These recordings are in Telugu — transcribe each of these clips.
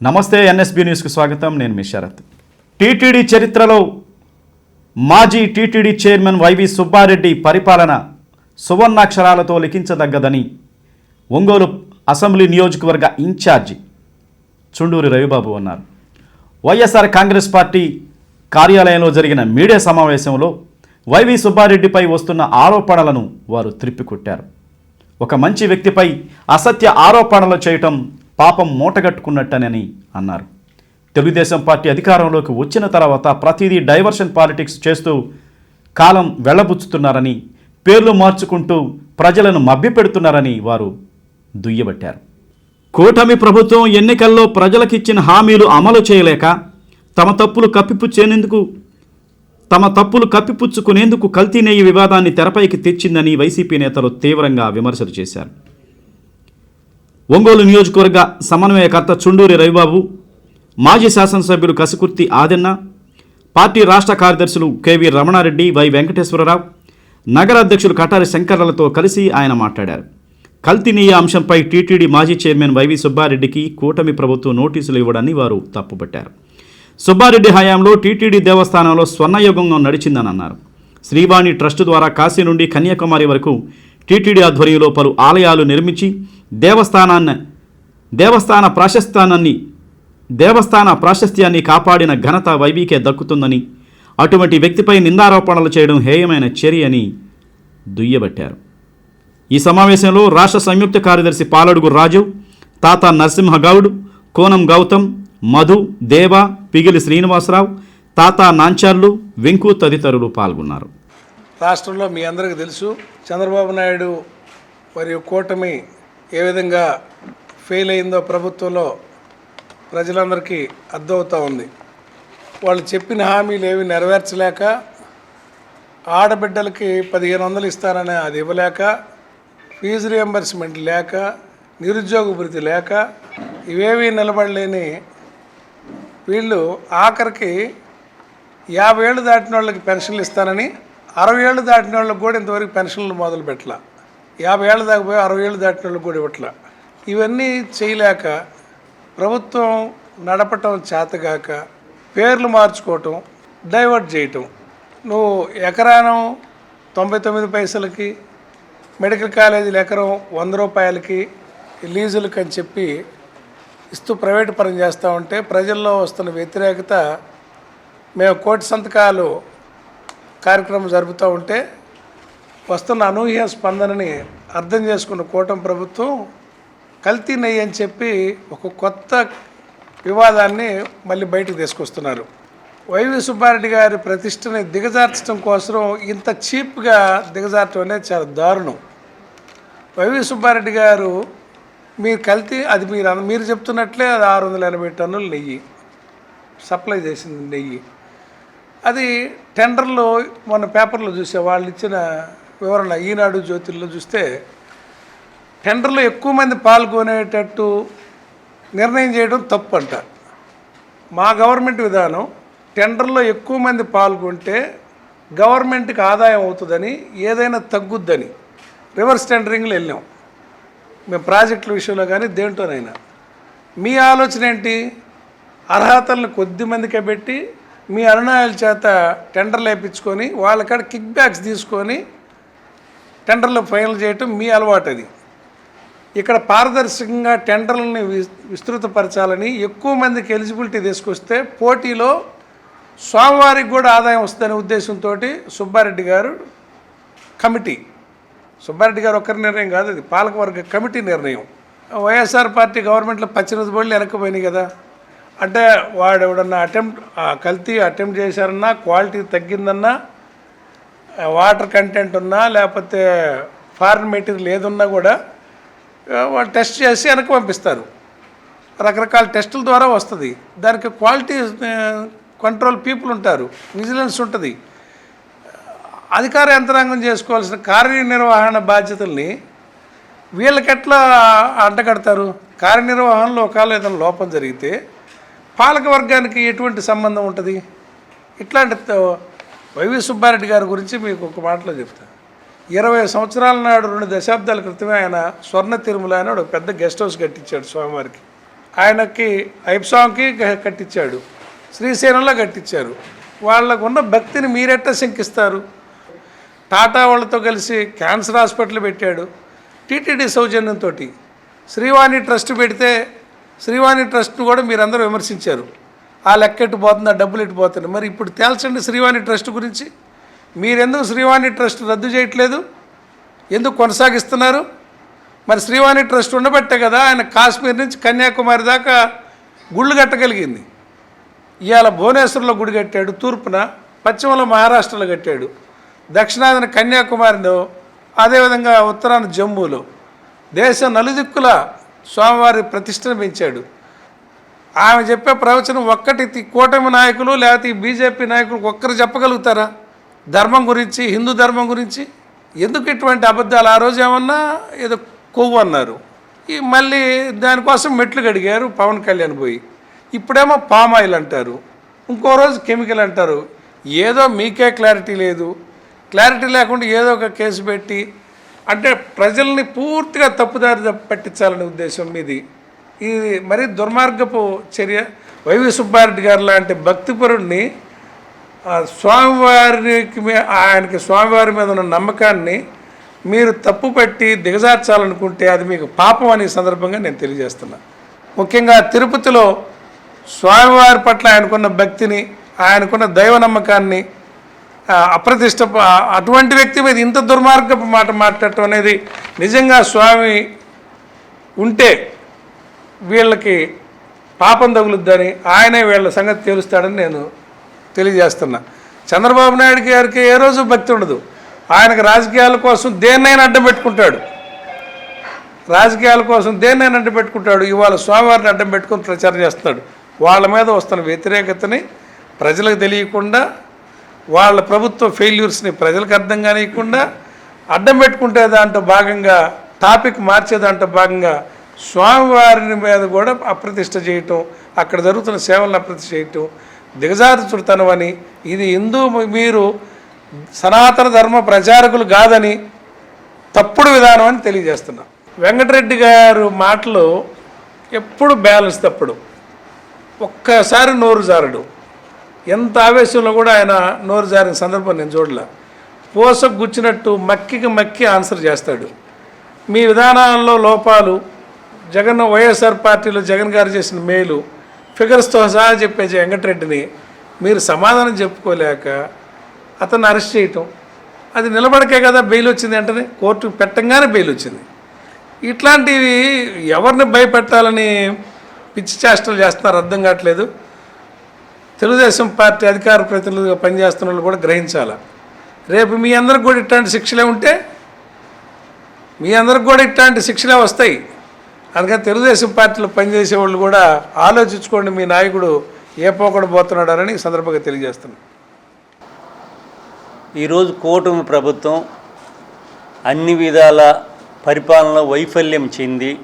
నమస్తే ఎన్ఎస్బి న్యూస్కు స్వాగతం. నేను మీ శరత్. టీటీడీ చరిత్రలో మాజీ టీటీడీ చైర్మన్ వైవి సుబ్బారెడ్డి పరిపాలన సువర్ణాక్షరాలతో లిఖించదగ్గదని ఒంగోలు అసెంబ్లీ నియోజకవర్గ ఇన్ఛార్జి చుండూరి రవిబాబు అన్నారు. వైఎస్ఆర్ కాంగ్రెస్ పార్టీ కార్యాలయంలో జరిగిన మీడియా సమావేశంలో వైవి సుబ్బారెడ్డిపై వస్తున్న ఆరోపణలను వారు త్రిప్పికొట్టారు. ఒక మంచి వ్యక్తిపై అసత్య ఆరోపణలు చేయటం పాపం మూటగట్టుకున్నట్టనని అన్నారు. తెలుగుదేశం పార్టీ అధికారంలోకి వచ్చిన తర్వాత ప్రతిదీ డైవర్షన్ పాలిటిక్స్ చేస్తూ కాలం వెళ్ళబుచ్చుతున్నారని పేర్లు మార్చుకుంటూ ప్రజలను మభ్యపెడుతున్నారని వారు దుయ్యబట్టారు. కూటమి ప్రభుత్వం ఎన్నికల్లో ప్రజలకిచ్చిన హామీలు అమలు చేయలేక తమ తప్పులు కప్పిపుచ్చేందుకు తమ తప్పులు కప్పిపుచ్చుకునేందుకు కల్తీ నెయ్యి వివాదాన్ని తెరపైకి తెచ్చిందని వైసీపీ నేతలు తీవ్రంగా విమర్శలు చేశారు. ఒంగోలు నియోజకవర్గ సమన్వయకర్త చుండూరి రవిబాబు మాజీ శాసనసభ్యులు కసికుర్తి ఆదెన్న పార్టీ రాష్ట్ర కార్యదర్శులు కెవి రమణారెడ్డి వై వెంకటేశ్వరరావు నగర అధ్యక్షులు కటారి శంకర్లతో కలిసి ఆయన మాట్లాడారు. కల్తీనీయ అంశంపై టీటీడీ మాజీ చైర్మన్ వైవి సుబ్బారెడ్డికి కూటమి ప్రభుత్వం నోటీసులు ఇవ్వడాన్ని వారు తప్పుపట్టారు. సుబ్బారెడ్డి హయాంలో టీటీడీ దేవస్థానంలో స్వర్ణయుగంగా నడిచిందని అన్నారు శ్రీవాణి ట్రస్ట్ ద్వారా కాశీ నుండి కన్యాకుమారి వరకు టీటీడీ ఆధ్వర్యంలో పలు ఆలయాలు నిర్మించి దేవస్థానాన్ని దేవస్థాన ప్రాశస్త్యాన్ని దేవస్థాన ప్రాశస్త్యాన్ని కాపాడిన ఘనత వైవికే దక్కుతుందని అటువంటి వ్యక్తిపై నిందారోపణలు చేయడం హేయమైన చర్య అని దుయ్యబట్టారు. ఈ సమావేశంలో రాష్ట్ర సంయుక్త కార్యదర్శి పాలడుగు రాజు తాత నరసింహగౌడ్ కోనం గౌతమ్ మధు దేవ పిగిలి శ్రీనివాసరావు తాత నాంచార్లు వెంకు తదితరులు పాల్గొన్నారు. రాష్ట్రంలో మీ అందరికీ తెలుసు చంద్రబాబు నాయుడు మరియు కూటమి ఏ విధంగా ఫెయిల్ అయిందో ప్రభుత్వంలో ప్రజలందరికీ అర్థమవుతూ ఉంది. వాళ్ళు చెప్పిన హామీలు ఏవి నెరవేర్చలేక ఆడబిడ్డలకి పదిహేను వందలు ఇస్తారని అది ఇవ్వలేక ఫీజు రియంబర్స్మెంట్ లేక నిరుద్యోగ భృతి లేక ఇవేవి నిలబడలేని వీళ్ళు ఆఖరికి యాభై ఏళ్ళు దాటిన వాళ్ళకి పెన్షన్లు ఇస్తానని అరవై ఏళ్ళు దాటిన వాళ్ళకి కూడా ఇంతవరకు పెన్షన్లు మొదలు పెట్టలా. యాభై ఏళ్ళు దాకా పోయి అరవై ఏళ్ళు దాటిన వాళ్ళకి కూడా ఇవ్వట్లా. ఇవన్నీ చేయలేక ప్రభుత్వం నడపటం చేతగాక పేర్లు మార్చుకోవటం డైవర్ట్ చేయటం. నువ్వు ఎకరానం తొంభై తొమ్మిది పైసలకి మెడికల్ కాలేజీలు ఎకరం వంద రూపాయలకి లీజులకి అని చెప్పి ఇస్తూ ప్రైవేటు పరం చేస్తూ ఉంటే ప్రజల్లో వస్తున్న వ్యతిరేకత మేము కోటి సంతకాలు కార్యక్రమం జరుపుతూ ఉంటే వస్తున్న అనూహ్య స్పందనని అర్థం చేసుకున్న కూటమి ప్రభుత్వం కల్తీ నెయ్యి అని చెప్పి ఒక కొత్త వివాదాన్ని మళ్ళీ బయటకు తీసుకొస్తున్నారు. వైవి సుబ్బారెడ్డి గారి ప్రతిష్టని దిగజార్చడం కోసం ఇంత చీప్గా దిగజార్చడం అనేది చాలా దారుణం. వైవి సుబ్బారెడ్డి గారు మీరు కల్తీ అది మీరు మీరు చెప్తున్నట్లే అది ఆరు వందల ఎనభై టన్నులు నెయ్యి. సప్లై చేసింది నెయ్యి. అది టెండర్లో మొన్న పేపర్లో చూసే వాళ్ళు ఇచ్చిన వివరణ ఈనాడు జ్యోతిల్లో చూస్తే టెండర్లో ఎక్కువ మంది పాల్గొనేటట్టు నిర్ణయం చేయడం తప్పు అంట మా గవర్నమెంట్ విధానం టెండర్లో ఎక్కువ మంది పాల్గొంటే గవర్నమెంట్కి ఆదాయం అవుతుందని ఏదైనా తగ్గుద్దని. రివర్స్ టెండరింగ్లో వెళ్ళాం. మేము ప్రాజెక్టుల విషయంలో కానీ దేంట్లోనైనా. మీ ఆలోచన ఏంటి? అర్హతలను కొద్ది మందికే పెట్టి మీ అనునాయాల చేత టెండర్లు వేయించుకొని వాళ్ళకాడ కిక్ బ్యాక్స్ తీసుకొని టెండర్లు ఫైనల్ చేయటం మీ అలవాటు అది ఇక్కడ పారదర్శకంగా టెండర్లని వి- విస్తృతపరచాలని ఎక్కువ మందికి ఎలిజిబిలిటీ తీసుకొస్తే పోటీలో స్వామివారికి కూడా ఆదాయం వస్తుందనే ఉద్దేశంతో సుబ్బారెడ్డి గారు కమిటీ. సుబ్బారెడ్డి గారు ఒక్కరి నిర్ణయం కాదు అది. పాలకవర్గ కమిటీ నిర్ణయం. వైఎస్ఆర్ పార్టీ గవర్నమెంట్లో పచ్చిరోజు బళ్ళు వెనక్కిపోయినాయి కదా. అంటే వాడు ఎవడన్నా అటెంప్ట్ కల్తీ అటెంప్ట్ చేశారన్నా క్వాలిటీ తగ్గిందన్నా వాటర్ కంటెంట్ ఉన్నా లేకపోతే ఫారిన్ మెటీరియల్ ఏదున్నా కూడా వాళ్ళు టెస్ట్ చేసి వెనక్కి పంపిస్తారు. రకరకాల టెస్టుల ద్వారా వస్తుంది. దానికి క్వాలిటీ కంట్రోల్ పీపుల్ ఉంటారు. విజిలెన్స్ ఉంటుంది. అధికార యంత్రాంగం చేసుకోవాల్సిన కార్యనిర్వహణ బాధ్యతల్ని వీళ్ళకెట్లా అంటగడతారు కార్యనిర్వహణలో ఒకవేళ ఏదైనా లోపం జరిగితే పాలక వర్గానికి ఎటువంటి సంబంధం ఉంటుంది? ఇట్లాంటి వైవి సుబ్బారెడ్డి గారి గురించి మీకు ఒక మాటలో చెప్తా. ఇరవై సంవత్సరాల నాడు రెండు దశాబ్దాల క్రితమే ఆయన స్వర్ణ తిరుమల అని ఒక పెద్ద గెస్ట్ హౌస్ కట్టించాడు స్వామివారికి. ఆయనకి ఐప్సాంకి కట్టించాడు. శ్రీశైలంలో కట్టించారు. వాళ్ళకు ఉన్న భక్తిని మీరెట్ట శంకిస్తారు? టాటా వాళ్ళతో కలిసి క్యాన్సర్ హాస్పిటల్ పెట్టాడు. టీటీడీ సౌజన్యంతో శ్రీవాణి ట్రస్ట్ పెడితే శ్రీవాణి ట్రస్ట్ను కూడా మీరందరూ విమర్శించారు. ఆ లెక్క ఎట్టు పోతుంది ఆ డబ్బులు ఎట్టు పోతుంది. మరి ఇప్పుడు తేల్చండి శ్రీవాణి ట్రస్ట్ గురించి. మీరెందుకు శ్రీవాణి ట్రస్ట్ రద్దు చేయట్లేదు? ఎందుకు కొనసాగిస్తున్నారు? మరి శ్రీవాణి ట్రస్ట్ ఉండబట్టే కదా ఆయన కాశ్మీర్ నుంచి కన్యాకుమారి దాకా గుళ్ళు కట్టగలిగింది. ఇవాళ భువనేశ్వర్లో గుడి కట్టాడు తూర్పున పశ్చిమలో మహారాష్ట్రలో కట్టాడు. దక్షిణాదిన కన్యాకుమారిలో అదేవిధంగా ఉత్తరాన జమ్మూలో దేశం నలుదిక్కుల స్వామివారి ప్రతిష్టను పెంచాడు. ఆమె చెప్పే ప్రవచనం ఒక్కటి కూటమి నాయకులు లేకపోతే ఈ బీజేపీ నాయకులు ఒక్కరు చెప్పగలుగుతారా? ధర్మం గురించి హిందూ ధర్మం గురించి? ఎందుకు ఇటువంటి అబద్ధాలు? ఆ రోజు ఏమన్నా ఏదో కొవ్వు అన్నారు. ఈ మళ్ళీ దానికోసం మెట్లు కడిగారు పవన్ కళ్యాణ్ పోయి. ఇప్పుడేమో పామ్ ఆయిల్ అంటారు. ఇంకో రోజు కెమికల్ అంటారు. ఏదో మీకే క్లారిటీ లేదు. క్లారిటీ లేకుండా ఏదో ఒక కేసు పెట్టి అంటే ప్రజల్ని పూర్తిగా తప్పుదారి పట్టించాలనే ఉద్దేశం మీది. ఇది మరీ దుర్మార్గపు చర్య వైవి సుబ్బారెడ్డి గారు లాంటి భక్తిపరుడిని స్వామివారికి ఆయనకి స్వామివారి మీద ఉన్న నమ్మకాన్ని మీరు తప్పుపట్టి దిగజార్చాలనుకుంటే అది మీకు పాపం అనే సందర్భంగా నేను తెలియజేస్తున్నా. ముఖ్యంగా తిరుపతిలో స్వామివారి పట్ల ఆయనకున్న భక్తిని ఆయనకున్న దైవ నమ్మకాన్ని అప్రతిష్ట అటువంటి వ్యక్తి మీద ఇంత దుర్మార్గపు మాట మాట్లాడటం అనేది నిజంగా స్వామి ఉంటే వీళ్ళకి పాపం తగులుద్దని ఆయనే వీళ్ళ సంగతి తెలుస్తాడని నేను తెలియజేస్తున్నా. చంద్రబాబు నాయుడు గారికి ఏ రోజు భక్తి ఉండదు. ఆయనకు రాజకీయాల కోసం దేన్నైనా అడ్డం పెట్టుకుంటాడు. రాజకీయాల కోసం దేన్నైనా అడ్డం పెట్టుకుంటాడు. ఇవాళ స్వామివారిని అడ్డం పెట్టుకొని ప్రచారం చేస్తున్నాడు. వాళ్ళ మీద వస్తున్న వ్యతిరేకతని ప్రజలకు తెలియకుండా వాళ్ళ ప్రభుత్వ ఫెయిల్యూర్స్ని ప్రజలకు అర్థం కానియకుండా అడ్డం పెట్టుకుంటే దాంట్లో భాగంగా టాపిక్ మార్చే దాంట్లో భాగంగా స్వామివారిని మీద కూడా అప్రతిష్ట చేయటం అక్కడ జరుగుతున్న సేవలను అప్రతిష్ట చేయటం దిగజారుచుడుతనం అని ఇది హిందూ మీరు సనాతన ధర్మ ప్రచారకులు కాదని తప్పుడు విధానం అని తెలియజేస్తున్నా. వెంకటరెడ్డి గారు మాటలు ఎప్పుడు బ్యాలెన్స్ తప్పుడు. ఒక్కసారి నోరు జారడు. ఎంత ఆవేశంలో కూడా ఆయన నోరు జారిన సందర్భం నేను చూడలే. పోసకు గుచ్చినట్టు మక్కికి మక్కి ఆన్సర్ చేస్తాడు. మీ విధానాల్లో లోపాలు జగన్ వైఎస్ఆర్ పార్టీలో జగన్ గారు చేసిన మేలు ఫిగర్స్తో సహా చెప్పే వెంకటరెడ్డిని మీరు సమాధానం చెప్పుకోలేక అతన్ని అరెస్ట్ చేయటం. అది నిలబడకే కదా బెయిల్ వచ్చింది వెంటనే కోర్టు పెట్టంగానే బెయిల్ వచ్చింది. ఇట్లాంటివి ఎవరిని భయపెట్టాలని పిచ్చి చేష్టలు చేస్తున్నారు అర్థం కావట్లేదు. తెలుగుదేశం పార్టీ అధికార ప్రతినిధులుగా పనిచేస్తున్న వాళ్ళు కూడా గ్రహించాలి? రేపు మీ అందరికి కూడా ఇట్లాంటి శిక్షలే ఉంటే మీ అందరికి కూడా ఇట్లాంటి శిక్షలే వస్తాయి. అందుకని తెలుగుదేశం పార్టీలో పనిచేసే వాళ్ళు కూడా ఆలోచించుకోండి మీ నాయకుడు ఏ పోకడ సందర్భంగా తెలియజేస్తున్నాను ఈరోజు కూటమి ప్రభుత్వం అన్ని విధాల పరిపాలన వైఫల్యం చెంది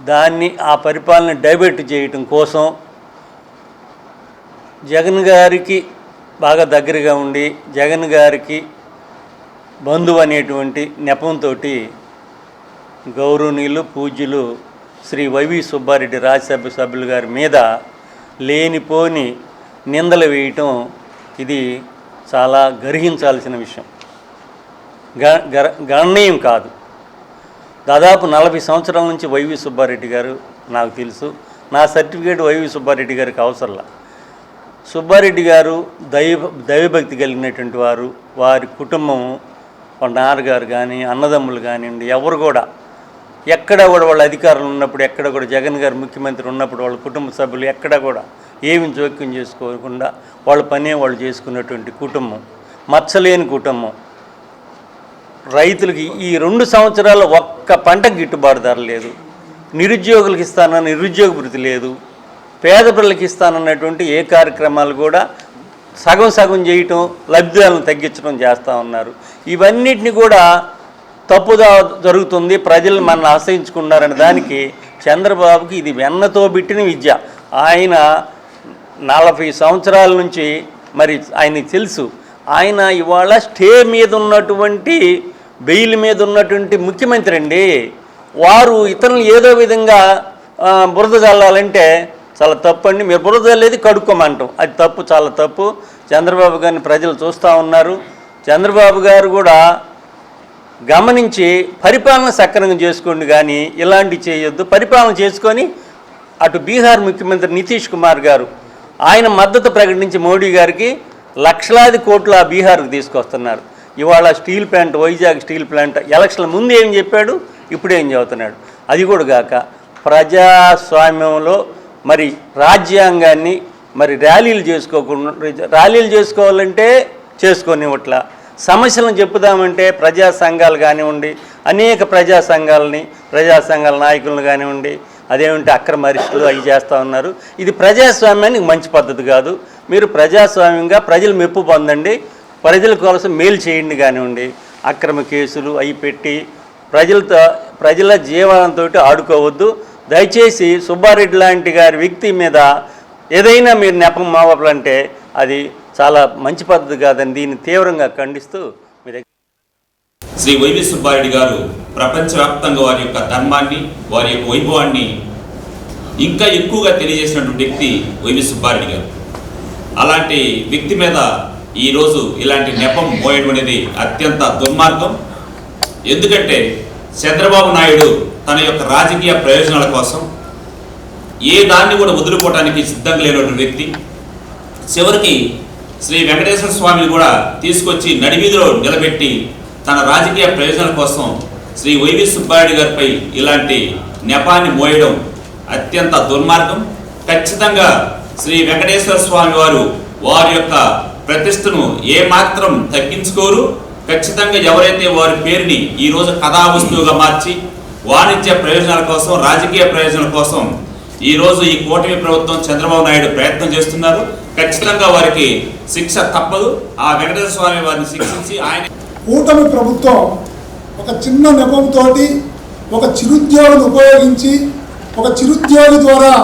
దాన్ని ఆ పరిపాలన డైవర్ట్ చేయటం కోసం జగన్ గారికి బాగా దగ్గరగా ఉండి జగన్ గారికి బంధువు అనేటువంటి నెపంతో గౌరవనీయులు పూజ్యులు శ్రీ వైవి సుబ్బారెడ్డి రాజ్యసభ సభ్యులు గారి మీద లేనిపోని నిందలు వేయటం ఇది చాలా గర్హించాల్సిన విషయం. గ గణనీయం కాదు. దాదాపు నలభై సంవత్సరాల నుంచి వైవి సుబ్బారెడ్డి గారు నాకు తెలుసు. నా సర్టిఫికేట్ వైవి సుబ్బారెడ్డి గారికి అవసరంలా. సుబ్బారెడ్డి గారు దైవ దైవభక్తి కలిగినటువంటి వారు వారి కుటుంబము వాళ్ళ నాన్నగారు కానీ అన్నదమ్ములు కానివ్వండి ఎవరు కూడా ఎక్కడ కూడా వాళ్ళ అధికారులు ఉన్నప్పుడు ఎక్కడ కూడా జగన్ గారు ముఖ్యమంత్రి ఉన్నప్పుడు వాళ్ళ కుటుంబ సభ్యులు ఎక్కడ కూడా ఏమి జోక్యం చేసుకోకుండా వాళ్ళ పనే వాళ్ళు చేసుకున్నటువంటి కుటుంబం మచ్చలేని కుటుంబం. రైతులకి ఈ రెండు సంవత్సరాలు ఒక్క పంటకు గిట్టుబాటు ధర లేదు. నిరుద్యోగులకు ఇస్తానన్న నిరుద్యోగ వృత్తి లేదు. పేద పిల్లలకి ఇస్తానన్నటువంటి ఏ కార్యక్రమాలు కూడా సగం సగం చేయటం లబ్ధిదారులను తగ్గించడం చేస్తూ ఉన్నారు. ఇవన్నిటిని కూడా తప్పుదా జరుగుతుంది. ప్రజలు మనల్ని ఆశ్రయించుకున్నారనే దానికి చంద్రబాబుకి ఇది వెన్నతో బిట్టిన విద్య. ఆయన నలభై సంవత్సరాల నుంచి మరి ఆయనకి తెలుసు. ఆయన ఇవాళ స్టే మీద ఉన్నటువంటి బెయిల్ మీద ఉన్నటువంటి ముఖ్యమంత్రి అండి. వారు ఇతరులు ఏదో విధంగా బురద చల్లాలంటే చాలా తప్పు అండి మీరు బురద లేదు కడుక్కోమంటాం. అది తప్పు చాలా తప్పు. చంద్రబాబు గారిని ప్రజలు చూస్తూ ఉన్నారు. చంద్రబాబు గారు కూడా గమనించి పరిపాలన సక్రమంగా చేసుకోండి కానీ ఇలాంటి చేయొద్దు. పరిపాలన చేసుకొని అటు బీహార్ ముఖ్యమంత్రి నితీష్ కుమార్ గారు ఆయన మద్దతు ప్రకటించి మోడీ గారికి లక్షలాది కోట్లు ఆ బీహార్కు తీసుకొస్తున్నారు. ఇవాళ steel plant Vizag steel plant ఎలక్షన్ల ముందు ఏం చెప్పాడు? ఇప్పుడు ఏం చెబుతున్నాడు అది కూడా కాక ప్రజాస్వామ్యంలో మరి రాజ్యాంగాన్ని మరి ర్యాలీలు చేసుకోకుండా ర్యాలీలు చేసుకోవాలంటే చేసుకొనివ్వట్ల. సమస్యలను చెప్పుదామంటే ప్రజా సంఘాలు కానివ్వండి అనేక ప్రజా సంఘాలని ప్రజా సంఘాల నాయకులను కానివ్వండి అదేమిటి అక్రమ అరిస్టులు అవి చేస్తూ ఉన్నారు. ఇది ప్రజాస్వామ్యానికి మంచి పద్ధతి కాదు. మీరు ప్రజాస్వామ్యంగా ప్రజలు మెప్పు పొందండి ప్రజల కోసం మేలు చేయండి కానివ్వండి. అక్రమ కేసులు అవి పెట్టి ప్రజలతో ప్రజల జీవనంతో ఆడుకోవద్దు. దయచేసి సుబ్బారెడ్డి లాంటి గారి వ్యక్తి మీద ఏదైనా మీరు నెపం మావాలంటే అది చాలా మంచి పద్ధతి కాదని దీన్ని తీవ్రంగా ఖండిస్తూ మీ దగ్గర శ్రీ వైవి సుబ్బారెడ్డి గారు ప్రపంచవ్యాప్తంగా వారి యొక్క ధర్మాన్ని వారి యొక్క వైభవాన్ని ఇంకా ఎక్కువగా తెలియజేసినటువంటి వ్యక్తి వైవి సుబ్బారెడ్డి గారు. అలాంటి వ్యక్తి మీద ఈరోజు ఇలాంటి నెపం పోయడం అనేది అత్యంత దుర్మార్గం. ఎందుకంటే చంద్రబాబు నాయుడు తన యొక్క రాజకీయ ప్రయోజనాల కోసం ఏ దాన్ని కూడా వదులుకోవటానికి సిద్ధంగా లేనటువంటి వ్యక్తి. చివరికి శ్రీ వెంకటేశ్వర స్వామిని కూడా తీసుకొచ్చి నడివీధిలో నిలబెట్టి తన రాజకీయ ప్రయోజనాల కోసం శ్రీ వైవి సుబ్బారెడ్డి గారిపై ఇలాంటి నెపాన్ని మోయడం అత్యంత దుర్మార్గం. ఖచ్చితంగా శ్రీ వెంకటేశ్వర స్వామి వారు వారి యొక్క ప్రతిష్టను ఏమాత్రం తగ్గించుకోరు. ఖచ్చితంగా ఎవరైతే వారి పేరుని ఈరోజు కథా వస్తువుగా మార్చి వాణిజ్య ప్రయోజనాల కోసం రాజకీయ ప్రయోజనాల కోసం ఈరోజు ఈ కూటమి ప్రభుత్వం చంద్రబాబు నాయుడు ప్రయత్నం చేస్తున్నారు. ఖచ్చితంగా వారికి శిక్ష తప్పదు. ఆ వెంకటేశ్వర స్వామి వారిని శిక్షించి ఆయన కూటమి ప్రభుత్వం ఒక చిన్న నెపంతో ఒక చిరుద్యోగిని ఉపయోగించి ఒక చిరుద్యోగి ద్వారా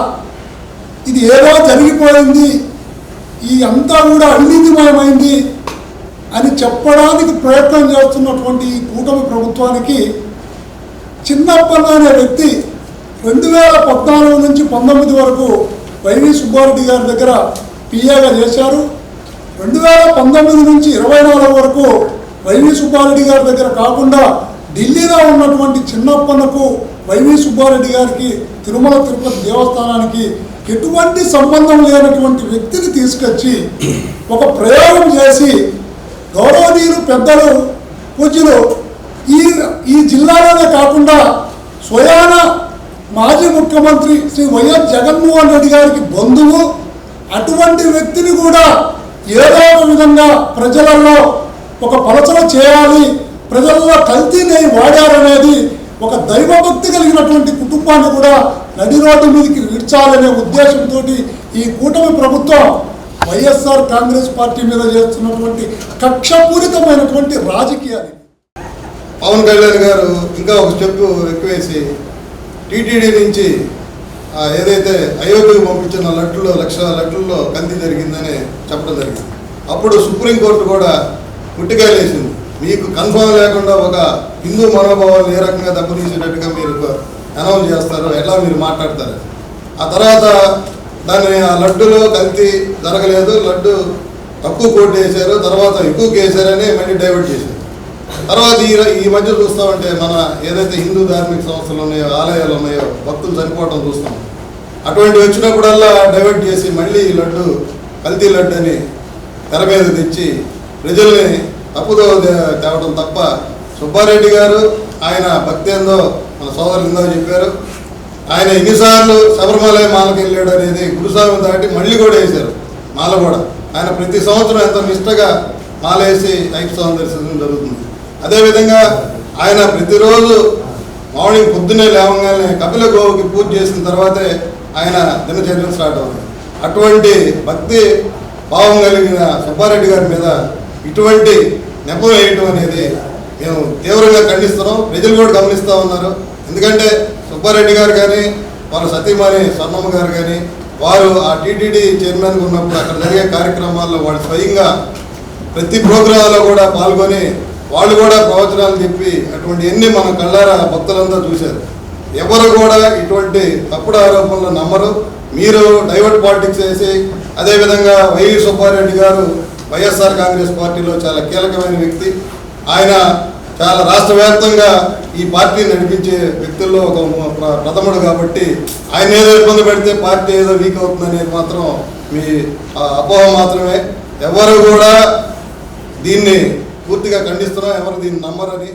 ఇది ఏదో జరిగిపోయింది. ఈ అంతా కూడా అవినీతిమయమైంది. అని చెప్పడానికి ప్రయత్నం చేస్తున్నటువంటి ఈ కూటమి ప్రభుత్వానికి చిన్నప్పన్న అనే వ్యక్తి రెండు వేల పద్నాలుగు నుంచి పంతొమ్మిది వరకు వైవి సుబ్బారెడ్డి గారి దగ్గర పిఏగా చేశారు. రెండు వేల పంతొమ్మిది నుంచి ఇరవై నాలుగు వరకు వైవి సుబ్బారెడ్డి గారి దగ్గర కాకుండా ఢిల్లీలో ఉన్నటువంటి చిన్నప్పన్నకు వైవి సుబ్బారెడ్డి గారికి తిరుమల తిరుపతి దేవస్థానానికి ఎటువంటి సంబంధం లేనటువంటి వ్యక్తిని తీసుకొచ్చి ఒక ప్రయోగం చేసి గౌరవనీయులు పెద్దలు పూజ్యులు ఈ ఈ జిల్లాలోనే కాకుండా స్వయాన మాజీ ముఖ్యమంత్రి శ్రీ వైఎస్ జగన్మోహన్ రెడ్డి గారికి బంధువు అటువంటి వ్యక్తిని కూడా ఏదో ఒక విధంగా ప్రజలలో ఒక పలచన చేయాలి ప్రజల్లో కల్తీ నెయ్యి వాడారనేది ఒక దైవభక్తి కలిగినటువంటి కుటుంబాన్ని కూడా నడి రోడ్డు మీదకి విడ్చాలనే ఉద్దేశంతో ఈ కూటమి ప్రభుత్వం వైఎస్ఆర్ కాంగ్రెస్ పార్టీ మీద చేస్తున్నటువంటి కక్షపూరితమైనటువంటి రాజకీయాలు పవన్ కళ్యాణ్ గారు ఇంకా ఒక స్టెప్ ఎక్కువేసి టీటీడీ నుంచి ఏదైతే అయోధ్యకు పంపించిన లడ్డులో లక్ష లడ్డుల్లో కంది జరిగిందని చెప్పడం జరిగింది. అప్పుడు సుప్రీంకోర్టు కూడా ముట్టికాయలేసింది మీకు కన్ఫర్మ్ లేకుండా ఒక హిందూ మనోభావాన్ని ఏ రకంగా దెబ్బతీసేటట్టుగా మీరు అనౌన్స్ చేస్తారు ఎలా మీరు మాట్లాడతారు. ఆ తర్వాత దాన్ని ఆ లడ్డులో కల్తీ జరగలేదు లడ్డు తక్కువ కోట్ వేశారు తర్వాత ఎక్కువ వేశారని మళ్ళీ డైవర్ట్ చేశారు. తర్వాత ఈ ఈ మధ్య చూస్తామంటే మన ఏదైతే హిందూ ధార్మిక సంస్థలు ఉన్నాయో ఆలయాలు ఉన్నాయో భక్తులు చనిపోవటం చూస్తాం. అటువంటి వచ్చినప్పుడల్లా డైవర్ట్ చేసి మళ్ళీ ఈ లడ్డు కల్తీ లడ్డు అని తెర మీద తెచ్చి ప్రజల్ని తప్పుదో తేవడం తప్ప సుబ్బారెడ్డి గారు ఆయన భక్తి ఏందో మన సోదరులు ఇందో చెప్పారు. ఆయన ఎన్నిసార్లు శబరిమల మాలకు వెళ్ళాడు అనేది గురుస్వామి దాటి మళ్ళీ కూడా వేశారు. మాల కూడా. ఆయన ప్రతి సంవత్సరం ఎంతో నిష్టగా మాల వేసి ఐదు దర్శనం జరుగుతుంది. అదేవిధంగా ఆయన ప్రతిరోజు మార్నింగ్ పొద్దున్నే లేవగానే కపిల గోవుకి పూజ చేసిన తర్వాతే ఆయన దినచర్యలు స్టార్ట్ అవుతుంది అటువంటి భక్తి భావం కలిగిన సుబ్బారెడ్డి గారి మీద ఇటువంటి నెపం వేయటం అనేది మేము తీవ్రంగా ఖండిస్తున్నాం. ప్రజలు కూడా గమనిస్తూ ఉన్నారు. ఎందుకంటే సుబ్బారెడ్డి గారు కానీ వాళ్ళ సతీమణి సన్నమ్మ గారు కానీ వారు ఆ టీటీడీ చైర్మన్గా ఉన్నప్పుడు అక్కడ జరిగే కార్యక్రమాల్లో వాళ్ళు స్వయంగా ప్రతి ప్రోగ్రాంలో కూడా పాల్గొని వాళ్ళు కూడా ప్రవచనాలు చెప్పి అటువంటి ఎన్ని మన కళ్ళారా భక్తులంతా చూశారు. ఎవరు కూడా ఇటువంటి తప్పుడు ఆరోపణలు నమ్మరు. మీరు డైవర్ట్ పాలిటిక్స్ వేసి అదేవిధంగా వైవి సుబ్బారెడ్డి గారు వైఎస్ఆర్ కాంగ్రెస్ పార్టీలో చాలా కీలకమైన వ్యక్తి. ఆయన చాలా రాష్ట్ర వ్యాప్తంగా ఈ పార్టీని నడిపించే వ్యక్తుల్లో ఒక ప్ర- ప్రథముడు కాబట్టి ఆయన ఏదో ఇబ్బంది పెడితే పార్టీ ఏదో వీక్ అవుతుందనేది మాత్రం మీ ఆ, అపోహ మాత్రమే. ఎవరు కూడా దీన్ని పూర్తిగా ఖండిస్తున్నాం ఎవరు దీన్ని నమ్మరని